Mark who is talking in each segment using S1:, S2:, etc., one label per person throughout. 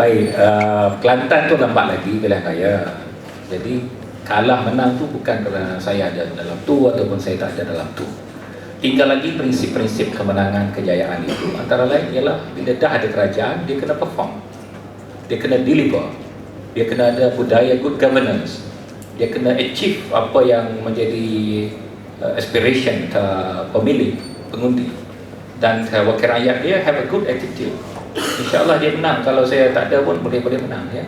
S1: baik. Uh, Kelantan tu lambat lagi pilihan raya. Jadi kalah menang tu bukan kerana saya ada dalam tu ataupun saya tak ada dalam tu. Tinggal lagi prinsip-prinsip kemenangan kejayaan itu. Antara lain ialah bila dah ada kerajaan, dia kena perform. Dia kena deliver. Dia kena ada budaya good governance. Dia kena achieve apa yang menjadi uh, aspiration uh, pemilih, pengundi. Dan uh, wakil rakyat dia have a good attitude. InsyaAllah dia menang. Kalau saya tak ada pun boleh-boleh menang. Ya.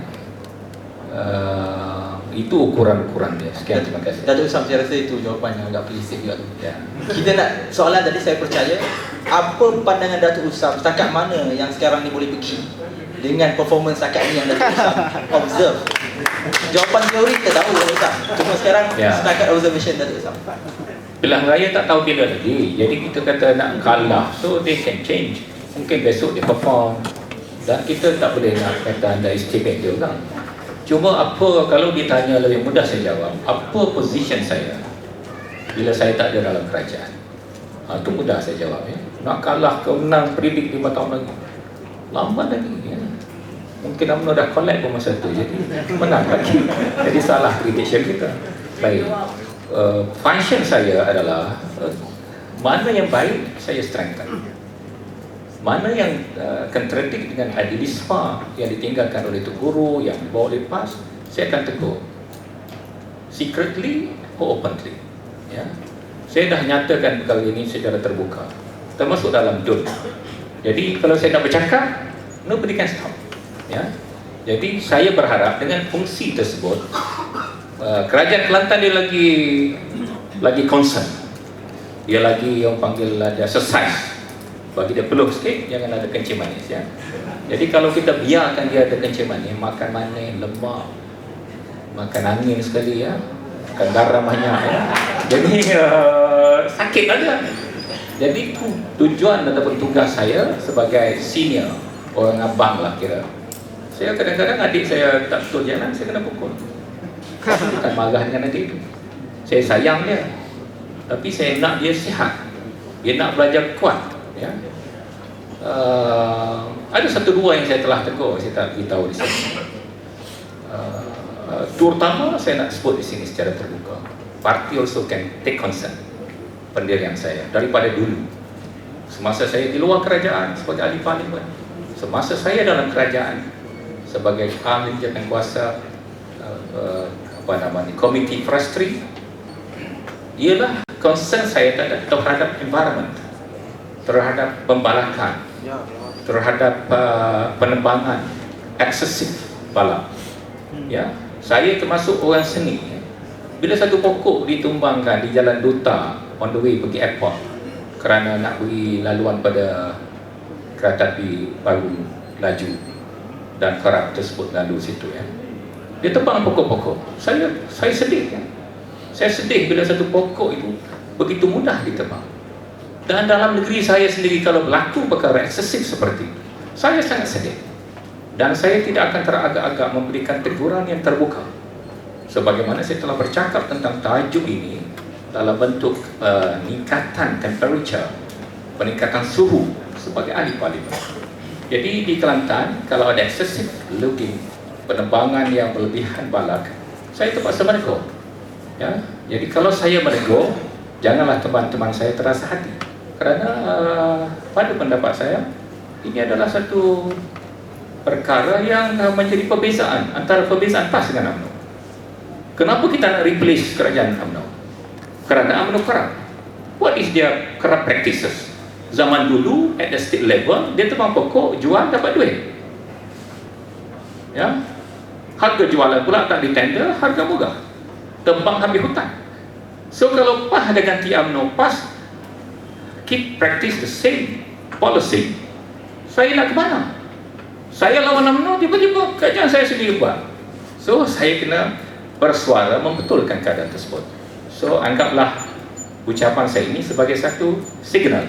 S1: Uh, itu ukuran-ukuran dia. Sekian terima kasih.
S2: Datuk Usam saya rasa itu jawapan yang agak pelisik juga tu.
S1: Ya.
S2: Kita nak soalan tadi saya percaya apa pandangan Datuk Usam setakat mana yang sekarang ni boleh pergi dengan performance setakat ni yang Datuk Usam observe. Jawapan teori kita tahu Datuk Usam. Cuma sekarang
S1: Ya.
S2: setakat observation Datuk Usam.
S1: Pilihan raya tak tahu bila lagi. Jadi kita kata nak kalah. So they can change. Mungkin besok dia perform. Dan kita tak boleh nak kata underestimate dia orang. Cuma apa kalau ditanya lebih mudah saya jawab. Apa position saya bila saya tak ada dalam kerajaan? Ha, itu mudah saya jawab ya. Nak kalah ke menang predik 5 tahun lagi. Lambat lagi ya. Mungkin UMNO dah collect pun masa tu. Jadi menang lagi. Jadi salah prediction kita. Baik. Uh, function saya adalah uh, mana yang baik saya strengthen mana yang uh, contradict dengan idealisme yang ditinggalkan oleh Tok Guru yang dibawa oleh PAS saya akan tegur. Secretly or openly ya? Saya dah nyatakan kali ini secara terbuka termasuk dalam DUN jadi kalau saya nak bercakap nobody can stop ya? Jadi saya berharap dengan fungsi tersebut uh, kerajaan Kelantan dia lagi lagi concern. Dia lagi yang panggil ada exercise bagi dia peluh sikit jangan ada kencing manis ya. Jadi kalau kita biarkan dia ada kencing manis makan manis lemak makan angin sekali ya. Makan garam banyak ya. Jadi uh, sakit aja jadi tu, tujuan ataupun tugas saya sebagai senior orang abang lah kira. Saya kadang-kadang adik saya tak betul jalan saya kena pukul. Bukan marah dengan adik itu saya sayang dia tapi saya nak dia sihat. Dia nak belajar kuat ya uh, ada satu dua yang saya telah tegur saya tak beritahu di sini. Uh, terutama saya nak sebut di sini secara terbuka. Parti also can take concern pendirian saya daripada dulu. Semasa saya di luar kerajaan sebagai ahli parlimen semasa saya dalam kerajaan sebagai ahli jawatan kuasa uh, uh, apa namanya komiti frustri ialah concern saya terhadap, terhadap environment terhadap pembalakan terhadap uh, penebangan eksesif balak ya saya termasuk orang seni ya. bila satu pokok ditumbangkan di jalan duta on the way pergi airport kerana nak beri laluan pada kereta api baru laju dan kerap tersebut lalu situ ya. Dia tebang pokok-pokok. Saya saya sedih ya. saya sedih bila satu pokok itu begitu mudah ditebang dan dalam negeri saya sendiri kalau berlaku perkara eksesif seperti itu saya sangat sedih. Dan saya tidak akan teragak-agak memberikan teguran yang terbuka. Sebagaimana saya telah bercakap tentang tajuk ini dalam bentuk uh, peningkatan temperature peningkatan suhu sebagai ahli parlimen. Jadi di Kelantan kalau ada excessive logging penebangan yang berlebihan balak saya terpaksa menegur. Ya jadi kalau saya menegur janganlah teman-teman saya terasa hati kerana uh, pada pendapat saya ini adalah satu perkara yang uh, menjadi perbezaan antara perbezaan PAS dengan UMNO. Kenapa kita nak replace kerajaan UMNO? Kerana UMNO kerap. What is their corrupt practices? Zaman dulu at the state level dia tebang pokok jual dapat duit. Ya? Harga jualan pula tak di tender harga murah tembang ambil hutan. So kalau PAS ada ganti UMNO PAS keep practice the same policy. Saya nak ke mana saya lawan UMNO tiba-tiba kerajaan saya sendiri buat. So saya kena bersuara membetulkan keadaan tersebut. So anggaplah ucapan saya ini sebagai satu signal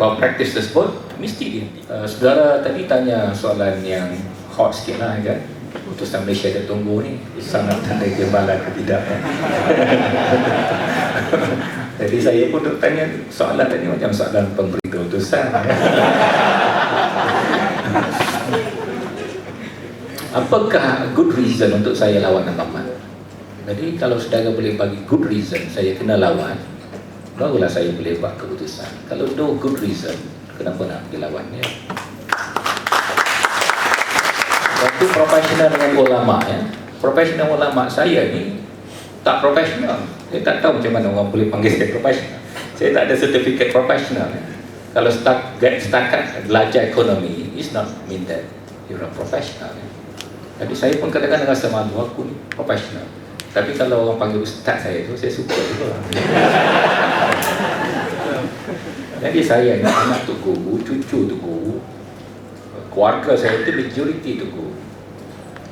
S1: bahawa praktis tersebut mesti di uh, saudara tadi tanya soalan yang hot sikit lah kan? Utusan Malaysia dia tunggu ni sangat tanda gembalan ke tidak jadi saya pun tanya soalan tadi macam soalan pemberi keutusan apakah good reason untuk saya lawan Muhammad jadi kalau saudara boleh bagi good reason saya kena lawan barulah saya boleh buat keputusan kalau no good reason kenapa nak pergi lawan ya Waktu profesional dengan ulama ya. Profesional ulama saya ni tak profesional. Saya tak tahu macam mana orang boleh panggil saya profesional. Saya tak ada sertifikat profesional. Kalau setakat, setakat belajar ekonomi, it's not mean that you're a professional. Jadi saya pun kadang-kadang rasa malu aku ni profesional. Tapi kalau orang panggil ustaz saya tu, saya suka juga. Jadi saya ni anak tu guru, cucu tu guru, keluarga saya itu majoriti tu guru.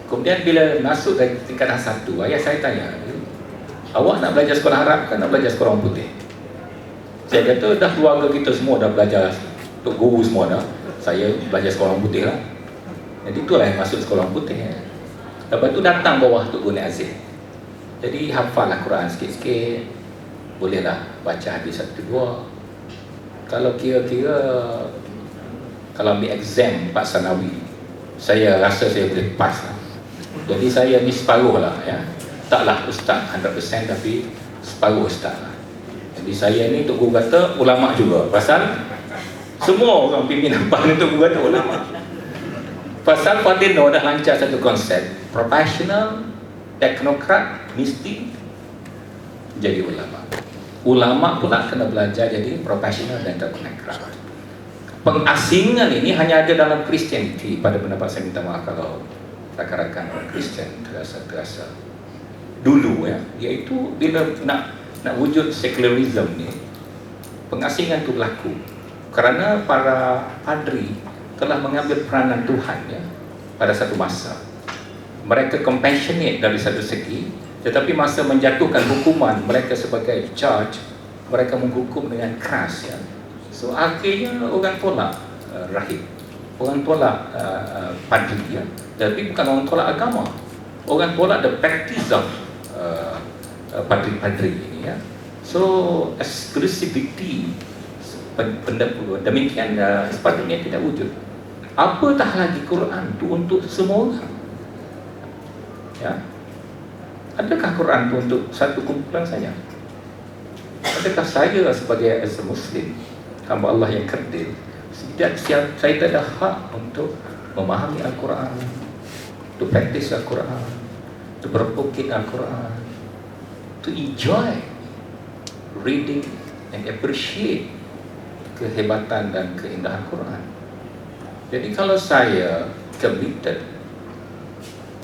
S1: Kemudian bila masuk dari tingkatan satu, ayah saya tanya, awak nak belajar sekolah Arab kan nak belajar sekolah orang putih? Saya kata dah keluarga kita semua dah belajar untuk guru semua dah. Saya belajar sekolah orang putih lah. Jadi itulah yang masuk sekolah orang putih. Ya. Lepas tu datang bawah tu Guna Aziz. Jadi hafallah Quran sikit-sikit. Bolehlah baca hadis satu dua. Kalau kira-kira kalau ambil exam Pak Sanawi, saya rasa saya boleh pass lah. Jadi saya ni separuh lah ya. Taklah ustaz 100% tapi separuh ustaz lah. Jadi saya ni Tok Guru kata ulama juga. Pasal semua orang pimpinan PAN ni Tok Guru kata ulama. Pasal Fadino dah lancar satu konsep profesional, teknokrat, mesti jadi ulama. Ulama pula kena belajar jadi profesional dan teknokrat. Pengasingan ini hanya ada dalam Kristianiti pada pendapat saya minta maaf kalau rakan-rakan Kristian terasa-terasa dulu ya iaitu bila nak nak wujud secularism ni pengasingan itu berlaku. Kerana para padri telah mengambil peranan Tuhan ya pada satu masa. Mereka compassionate dari satu segi tetapi masa menjatuhkan hukuman mereka sebagai judge mereka menghukum dengan keras ya. So akhirnya orang tolak uh, rahib orang tolak uh, uh, padri ya. Tapi bukan orang tolak agama. Orang tolak the practice of uh, padri-padri ini ya. So exclusivity demikian uh, sepatutnya tidak wujud. Apatah lagi Quran itu untuk semua orang? Ya. Adakah Quran itu untuk satu kumpulan saja adakah saya sebagai as a Muslim hamba Allah yang kerdil tidak saya tidak ada hak untuk memahami Al-Quran to practice Al-Quran to berpukit Al-Quran to enjoy reading and appreciate kehebatan dan keindahan Quran jadi kalau saya committed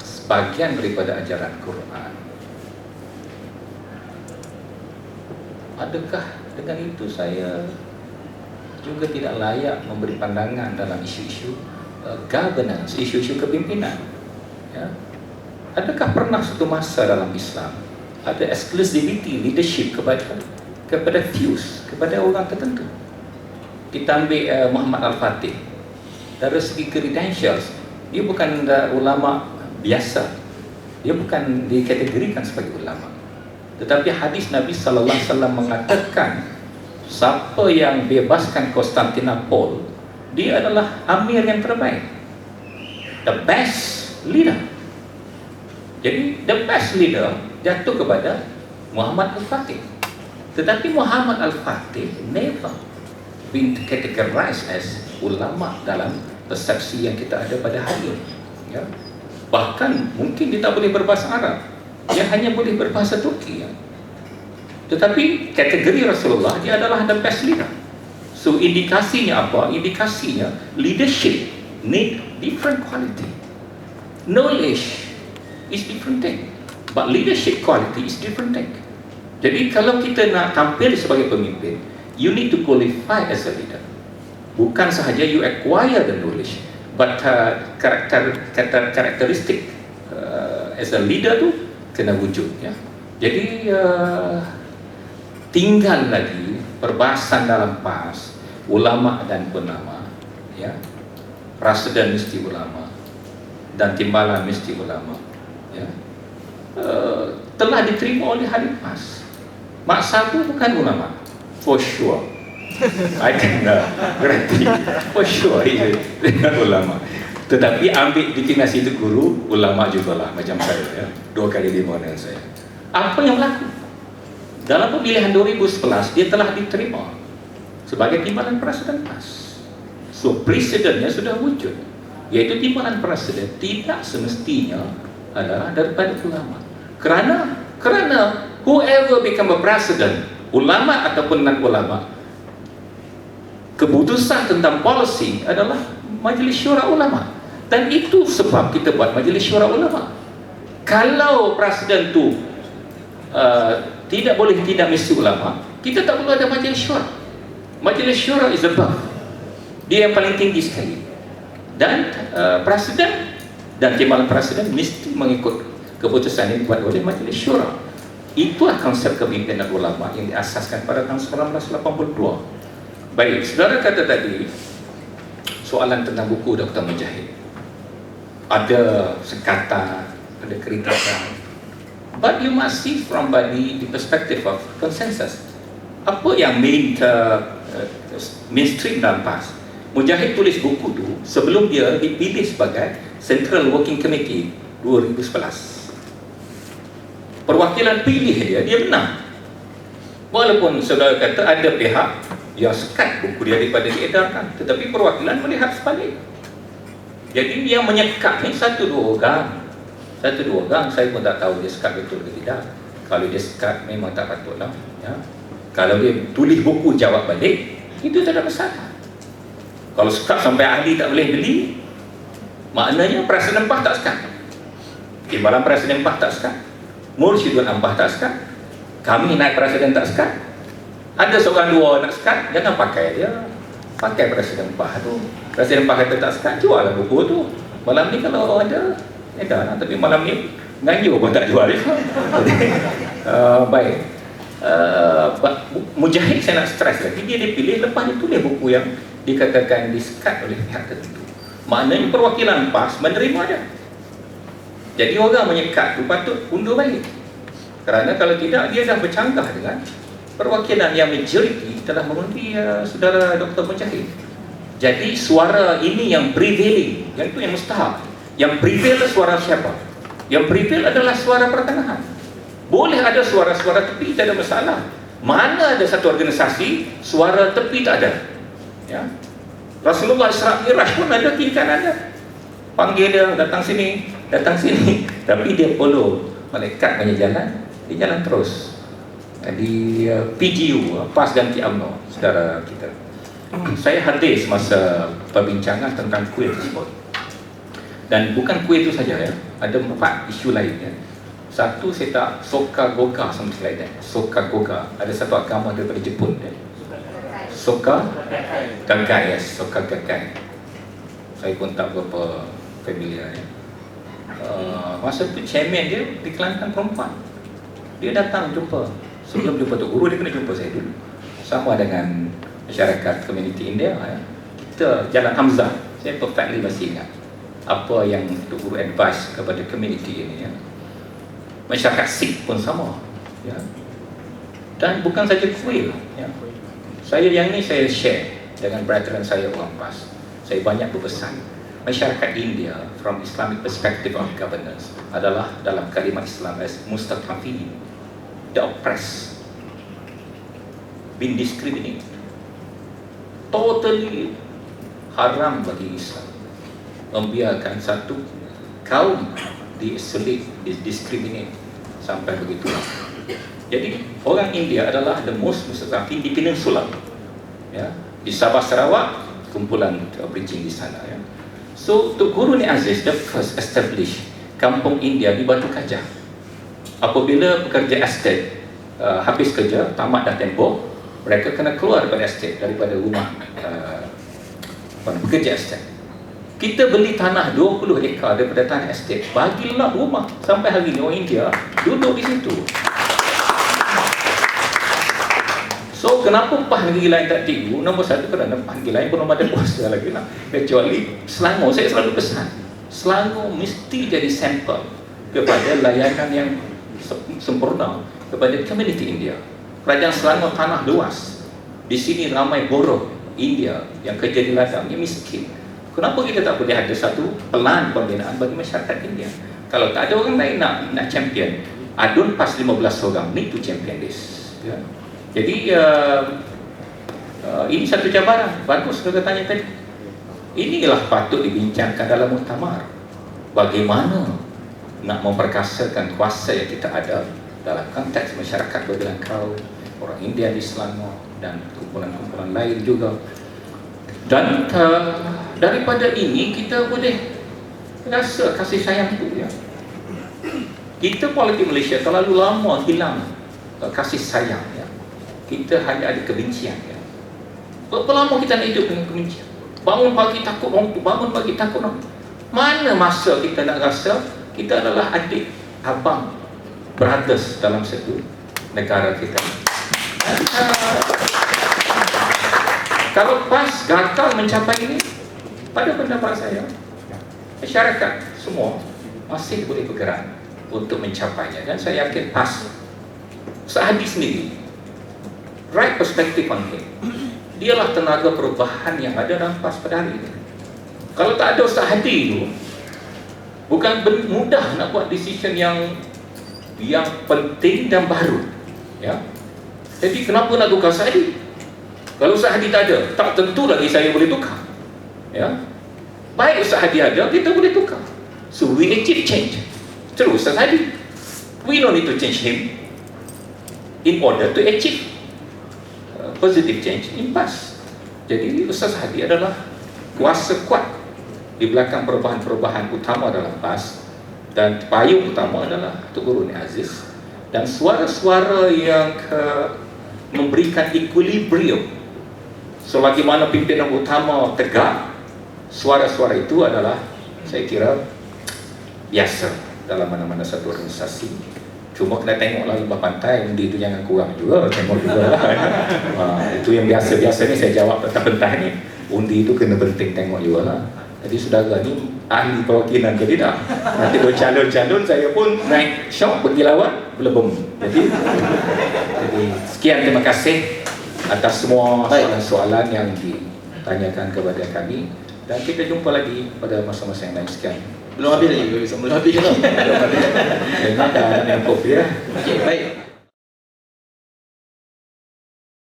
S1: sebagian daripada ajaran Quran adakah dengan itu saya juga tidak layak memberi pandangan dalam isu-isu uh, governance, isu-isu kepimpinan. Ya. Adakah pernah satu masa dalam Islam ada exclusivity leadership kepada kepada views, kepada orang tertentu? Kita ambil uh, Muhammad Al-Fatih. Dari segi credentials, dia bukan uh, ulama biasa. Dia bukan dikategorikan sebagai ulama. Tetapi hadis Nabi sallallahu alaihi wasallam mengatakan siapa yang bebaskan Konstantinopel dia adalah amir yang terbaik the best leader jadi the best leader jatuh kepada Muhammad Al-Fatih tetapi Muhammad Al-Fatih never been categorized as ulama dalam persepsi yang kita ada pada hari ini ya. bahkan mungkin dia tak boleh berbahasa Arab dia hanya boleh berbahasa Turki ya. Tetapi kategori Rasulullah dia adalah the best leader. So indikasinya apa? Indikasinya leadership need different quality. Knowledge is different thing. But leadership quality is different thing. Jadi kalau kita nak tampil sebagai pemimpin, you need to qualify as a leader. Bukan sahaja you acquire the knowledge, but uh, karakter, karakter karakteristik uh, as a leader tu kena wujud ya. Jadi uh, tinggal lagi perbahasan dalam PAS ulama dan penama ya rasdan mesti ulama dan timbalan mesti ulama ya uh, telah diterima oleh hari PAS Mak Sabu bukan ulama for sure I can uh, guarantee for sure he is ulama Tetapi ambil ditimasi itu guru, ulama juga lah macam saya ya. Dua kali lima dengan saya. Apa yang berlaku? Dalam pemilihan 2011 dia telah diterima sebagai timbalan presiden PAS. So presidennya sudah wujud. Iaitu timbalan presiden tidak semestinya adalah daripada ulama. Kerana kerana whoever become a president, ulama ataupun non ulama, keputusan tentang policy adalah majlis syura ulama. Dan itu sebab kita buat majlis syura ulama. Kalau presiden tu uh, tidak boleh tidak mesti ulama, kita tak perlu ada majlis syura. Majlis syura is above. Dia yang paling tinggi sekali. Dan uh, presiden dan timbalan presiden mesti mengikut keputusan yang dibuat oleh majlis syura. Itulah konsep kepimpinan ulama yang diasaskan pada tahun 1982. Baik, saudara kata tadi soalan tentang buku Dr. Mujahid ada sekatan, ada kritikan. But you must see from by the, perspective of consensus. Apa yang main uh, mainstream dalam PAS? Mujahid tulis buku tu sebelum dia dipilih sebagai Central Working Committee 2011. Perwakilan pilih dia, dia menang. Walaupun saudara kata ada pihak yang sekat buku dia daripada diedarkan, tetapi perwakilan melihat sebalik. Jadi yang menyekat ni satu dua orang Satu dua orang saya pun tak tahu dia sekat betul ke tidak Kalau dia sekat memang tak patut lah ya. Kalau dia tulis buku jawab balik Itu tak ada masalah Kalau sekat sampai ahli tak boleh beli Maknanya Presiden Empah tak sekat Timbalan Presiden Empah tak sekat Mursyidun Empah tak sekat. Kami naik Presiden tak sekat. Ada seorang dua nak sekat Jangan pakai dia. Pakai Presiden Empah tu. Presiden Pak kata tak sekat, jual lah buku tu. Malam ni kalau ada, edar lah Tapi malam ni, Nganju pun tak jual uh, Baik. Uh, Mujahid saya nak stres lagi. Dia dipilih, lepas dia tulis buku yang Dikatakan disekat oleh pihak tertentu. Maknanya perwakilan PAS menerima dia Jadi orang menyekat tu patut undur balik Kerana kalau tidak, dia dah bercanggah dengan Perwakilan yang majoriti telah mengundi uh, saudara Dr. Mujahid jadi suara ini yang prevailing, yang itu yang mustahak. Yang prevail suara siapa? Yang prevail adalah suara pertengahan. Boleh ada suara-suara tepi, tak ada masalah. Mana ada satu organisasi, suara tepi tak ada. Ya. Rasulullah Isra' Miraj pun ada kiri kanan ada. Panggil dia, datang sini, datang sini. Tapi dia follow malaikat punya jalan, dia jalan terus. Di uh, PGU, PAS Ganti UMNO, saudara kita. Saya hadir semasa perbincangan tentang kuih tersebut Dan bukan kuih itu saja ya Ada empat isu lain ya Satu saya tak Soka Goka sama sekali Soka Goka Ada satu agama daripada Jepun ya. Soka Gagai yes. Soka Gagai Saya pun tak berapa familiar ya. Uh, masa tu chairman dia di Kelantan perempuan Dia datang jumpa Sebelum jumpa tu guru dia kena jumpa saya dulu Sama dengan masyarakat komuniti India ya. kita jalan Hamzah saya perfectly masih ingat apa yang Tok Guru advice kepada komuniti ini ya. masyarakat Sikh pun sama ya. dan bukan saja kuil ya. saya yang ni saya share dengan brethren saya orang PAS saya banyak berpesan masyarakat India from Islamic perspective of governance adalah dalam kalimat Islam as mustaqafin the oppressed been discriminated. Totally haram bagi Islam. Membiarkan satu kaum di-isolate, di-discriminate sampai begitu. Jadi orang India adalah the most mustaqim di peninsula. Ya di Sabah Sarawak kumpulan bridging di sana ya so Tuk Guru Ni Aziz the first establish kampung India di Batu Kajah apabila pekerja estate uh, habis kerja tamat dah tempoh mereka kena keluar daripada estate daripada rumah uh, pekerja estate. Kita beli tanah 20 ekar daripada tanah estate bagilah rumah. Sampai hari ini orang India duduk di situ kenapa negeri lain tak tiru nombor satu kerana negeri lain pun ada kuasa lagi lah kecuali Selangor saya selalu pesan Selangor mesti jadi sampel kepada layanan yang sempurna kepada komuniti India Kerajaan Selangor tanah luas. Di sini ramai buruh India yang kerja di ladang, yang miskin. Kenapa kita tak boleh ada satu pelan pembinaan bagi masyarakat India? Kalau tak ada orang lain nak nak champion, Adun pas 15 orang need to champion this. Ya. Jadi uh, uh, ini satu cabaran. Bagus saudara tanya tadi. Inilah patut dibincangkan dalam muktamar. Bagaimana nak memperkasakan kuasa yang kita ada dalam konteks masyarakat bergelangkau, orang India di Selangor dan kumpulan-kumpulan lain juga. Dan uh, daripada ini kita boleh rasa kasih sayang itu ya. Kita politik Malaysia terlalu lama hilang uh, kasih sayang ya. Kita hanya ada kebencian ya. Berapa lama kita nak hidup dengan kebencian? Bangun pagi takut orang tu, bangun pagi takut orang tu. Mana masa kita nak rasa kita adalah adik, abang, brothers dalam satu negara kita. Kalau pas gagal mencapai ini, pada pendapat saya, masyarakat semua masih boleh bergerak untuk mencapainya dan saya yakin PAS Sahadi sendiri right perspective on him. Dialah tenaga perubahan yang ada dalam PAS pada hari ini. Kalau tak ada Sahadi itu bukan mudah nak buat decision yang yang penting dan baru ya. Jadi kenapa nak tukar Sahadi kalau Sahadi tak ada tak tentu lagi saya boleh tukar ya. Baik Sahadi ada kita boleh tukar. So we need to change. True, Ustaz Hadi. We don't need to change him in order to achieve positive change in PAS. Jadi Ustaz Hadi adalah kuasa kuat di belakang perubahan-perubahan utama dalam PAS dan payung utama adalah Tuk Guru Ni Aziz. Dan suara-suara yang ke, memberikan equilibrium selagi mana pimpinan utama tegak suara-suara itu adalah saya kira biasa dalam mana-mana satu organisasi cuma kena tengoklah lembah pantai undi itu jangan kurang juga tengok juga lah. Ha, itu yang biasa-biasa ni saya jawab pentah-pentah ni. Undi itu kena penting tengok juga lah. Jadi saudara ni ahli perwakilan ke tidak? Nanti kalau calon-calon saya pun naik syok pergi lawan belum jadi jadi sekian terima kasih atas semua soalan-soalan yang ditanyakan kepada kami. Dan kita jumpa lagi pada masa-masa yang lain. Sekian
S2: Belum habis lagi, belum habis lagi.
S1: Dengan keadaan yang kopi ya.
S2: Okey, baik.